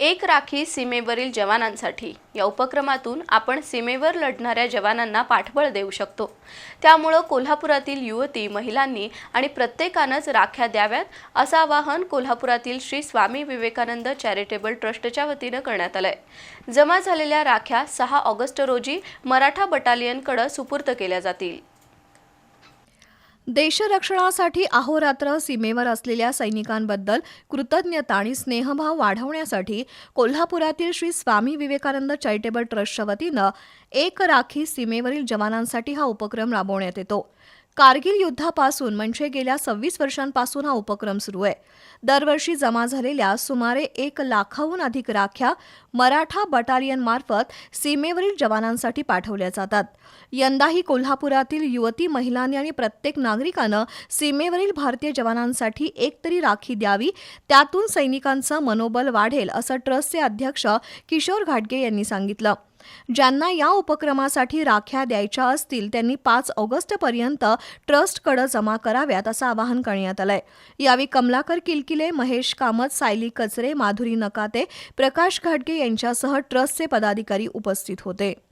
एक राखी सीमेवरील जवानांसाठी. या उपक्रमातून आपण सीमेवर लढणाऱ्या जवानांना पाठबळ देऊ शकतो. त्यामुळं कोल्हापुरातील युवती महिलांनी आणि प्रत्येकानंच राख्या द्याव्यात असं आवाहन कोल्हापुरातील श्री स्वामी विवेकानंद चॅरिटेबल ट्रस्टच्या वतीनं करण्यात आलंय. जमा झालेल्या राख्या सहा ऑगस्ट रोजी मराठा बटालियनकडं सुपूर्द केल्या जातील. देशरक्षणासाठी अहोरात्र सीमेवर असलेल्या सैनिकांबद्दल कृतज्ञता आणि स्नेहभाव वाढवण्यासाठी कोल्हापुरातील श्री स्वामी विवेकानंद चॅरिटेबल ट्रस्टच्या वतीनं एक राखी सीमेवरील जवानांसाठी हा उपक्रम राबवण्यात येतो. कारगिल युद्धापासून म्हणजे गेल्या सव्वीस वर्षांपासून हा उपक्रम सुरू आहे. दरवर्षी जमा झालेल्या सुमारे एक लाखाहून अधिक राख्या मराठा बटालियनमार्फत सीमेवरील जवानांसाठी पाठवल्या जातात. यंदाही कोल्हापुरातील युवती महिलांनी आणि प्रत्येक नागरिकानं सीमेवरील भारतीय जवानांसाठी एक तरी राखी द्यावी त्यातून सैनिकांचं मनोबल वाढेल असं ट्रस्टचे अध्यक्ष किशोर घाटगे यांनी सांगितलं. ज्यांना या उपक्रमासाठी राख्या द्यायच्या असतील त्यांनी पाच ऑगस्टपर्यंत ट्रस्टकडे जमा कराव्यात असं आवाहन करण्यात आलंय. यावेळी कमलाकर किलकिले महेश कामत सायली कचरे माधुरी नकाते प्रकाश घाटगे यांच्यासह ट्रस्टचे पदाधिकारी उपस्थित होते.